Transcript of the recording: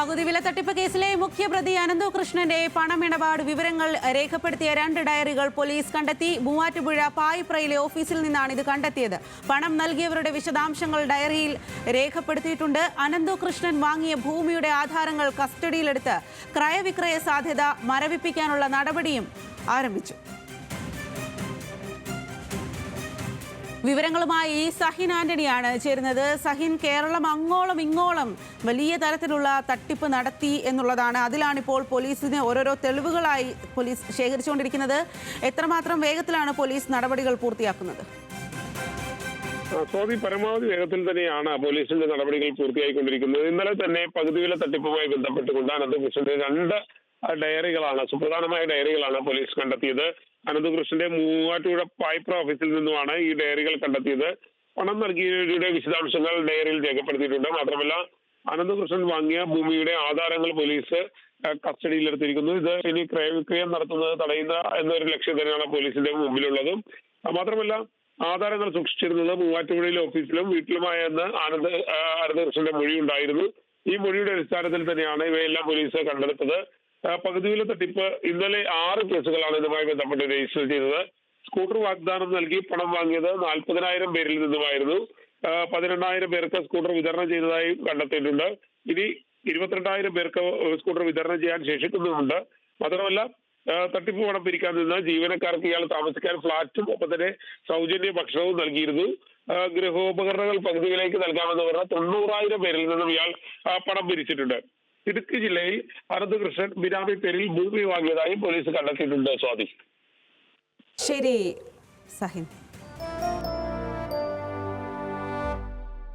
പകുതി വില തട്ടിപ്പ് കേസിലെ മുഖ്യപ്രതി അനന്തകൃഷ്ണന്റെ പണമിടപാട് വിവരങ്ങൾ രേഖപ്പെടുത്തിയ രണ്ട് ഡയറികൾ പോലീസ് കണ്ടെത്തി. മൂവാറ്റുപുഴ പായിപ്രയിലെ ഓഫീസിൽ നിന്നാണ് ഇത് കണ്ടെത്തിയത്. പണം നൽകിയവരുടെ വിശദാംശങ്ങൾ ഡയറിയിൽ രേഖപ്പെടുത്തിയിട്ടുണ്ട്. അനന്തുകൃഷ്ണൻ വാങ്ങിയ ഭൂമിയുടെ ആധാരങ്ങൾ കസ്റ്റഡിയിലെടുത്ത് ക്രയവിക്രയ സാധ്യത മരവിപ്പിക്കാനുള്ള നടപടിയും ആരംഭിച്ചു. വിവരങ്ങളുമായി സഹിൻ ആന്റണിയാണ് ചേരുന്നത്. സഹിൻ കേരളം അങ്ങോളം ഇങ്ങോളം വലിയ തരത്തിലുള്ള തട്ടിപ്പ് നടത്തി എന്നുള്ളതാണ്. അതിലാണിപ്പോൾ പോലീസിന് ഓരോരോ തെളിവുകളായി പോലീസ് ശേഖരിച്ചുകൊണ്ടിരിക്കുന്നത്. എത്രമാത്രം വേഗത്തിലാണ് പോലീസ് നടപടികൾ പൂർത്തിയാക്കുന്നത്? സ്വാമി പരമാവധി വേഗത്തിൽ തന്നെയാണ് പോലീസിന്റെ നടപടികൾ പൂർത്തിയായിക്കൊണ്ടിരിക്കുന്നത്. ഇന്നലെ തന്നെ പകുതിവില തട്ടിപ്പുമായി തട്ടിപ്പുമായി ബന്ധപ്പെട്ടുകൊണ്ട് അനന്തകൃഷ്ണന്റെ രണ്ട് ഡയറികളാണ്. സുപ്രധാനമായ ഡയറികളാണ് പോലീസ് കണ്ടെത്തിയത്. അനന്തകൃഷ്ണന്റെ മൂവാറ്റുപുഴ പായ്പ്ര ഓഫീസിൽ നിന്നുമാണ് ഈ ഡയറികൾ കണ്ടെത്തിയത്. പണം നൽകിയവരുടെ വിശദാംശങ്ങൾ ഡയറിയിൽ രേഖപ്പെടുത്തിയിട്ടുണ്ട്. മാത്രമല്ല അനന്തകൃഷ്ണൻ വാങ്ങിയ ഭൂമിയുടെ ആധാരങ്ങൾ പോലീസ് കസ്റ്റഡിയിലെടുത്തിരിക്കുന്നു. ഇത് ഇനി ക്രയവിക്രയം നടത്തുന്നത് തടയുന്ന എന്നൊരു ലക്ഷ്യം തന്നെയാണ് പോലീസിന്റെ മുമ്പിലുള്ളതും. മാത്രമല്ല ആധാരങ്ങൾ സൂക്ഷിച്ചിരുന്നത് മൂവാറ്റുപുഴയിലെ ഓഫീസിലും വീട്ടിലുമായെന്ന് ആനന്ദ് അനന്തകൃഷ്ണന്റെ മൊഴി ഉണ്ടായിരുന്നു ഈ മൊഴിയുടെ അടിസ്ഥാനത്തിൽ തന്നെയാണ് ഇവയെല്ലാം പോലീസ് കണ്ടെടുത്തത്. ആ, പകുതി തട്ടിപ്പ് ഇന്നലെ ആറ് കേസുകളാണ് ഇതുമായി ബന്ധപ്പെട്ട് രജിസ്റ്റർ ചെയ്തത്. സ്കൂട്ടർ വാഗ്ദാനം നൽകി പണം വാങ്ങിയത് നാൽപ്പതിനായിരം പേരിൽ നിന്നുമായിരുന്നു. പതിനെണ്ണായിരം പേർക്ക് സ്കൂട്ടർ വിതരണം ചെയ്തതായി കണ്ടെത്തിയിട്ടുണ്ട്. ഇനി ഇരുപത്തിരണ്ടായിരം പേർക്ക് സ്കൂട്ടർ വിതരണം ചെയ്യാൻ ശേഷിക്കുന്നുമുണ്ട് മാത്രമല്ല തട്ടിപ്പ് പണം പിരിക്കാൻ നിന്ന് ജീവനക്കാർക്ക് ഇയാൾ താമസിക്കാൻ ഫ്ളാറ്റും ഒപ്പം തന്നെ സൗജന്യ ഭക്ഷണവും നൽകിയിരുന്നു. ഗൃഹോപകരണങ്ങൾ പകുതി വിലയ്ക്ക് നൽകാമെന്ന് പറഞ്ഞ തൊണ്ണൂറായിരം പേരിൽ നിന്നും ഇയാൾ പണം പിരിച്ചിട്ടുണ്ട്. ഇടുക്കി ജില്ലയിൽ അനന്തകൃഷ്ണൻ ബിനാമി പേരിൽ ഭൂമി വാങ്ങിയതായും പോലീസ് കണ്ടെത്തിയിട്ടുണ്ട് സ്വാതി. ശരി സഹിൻ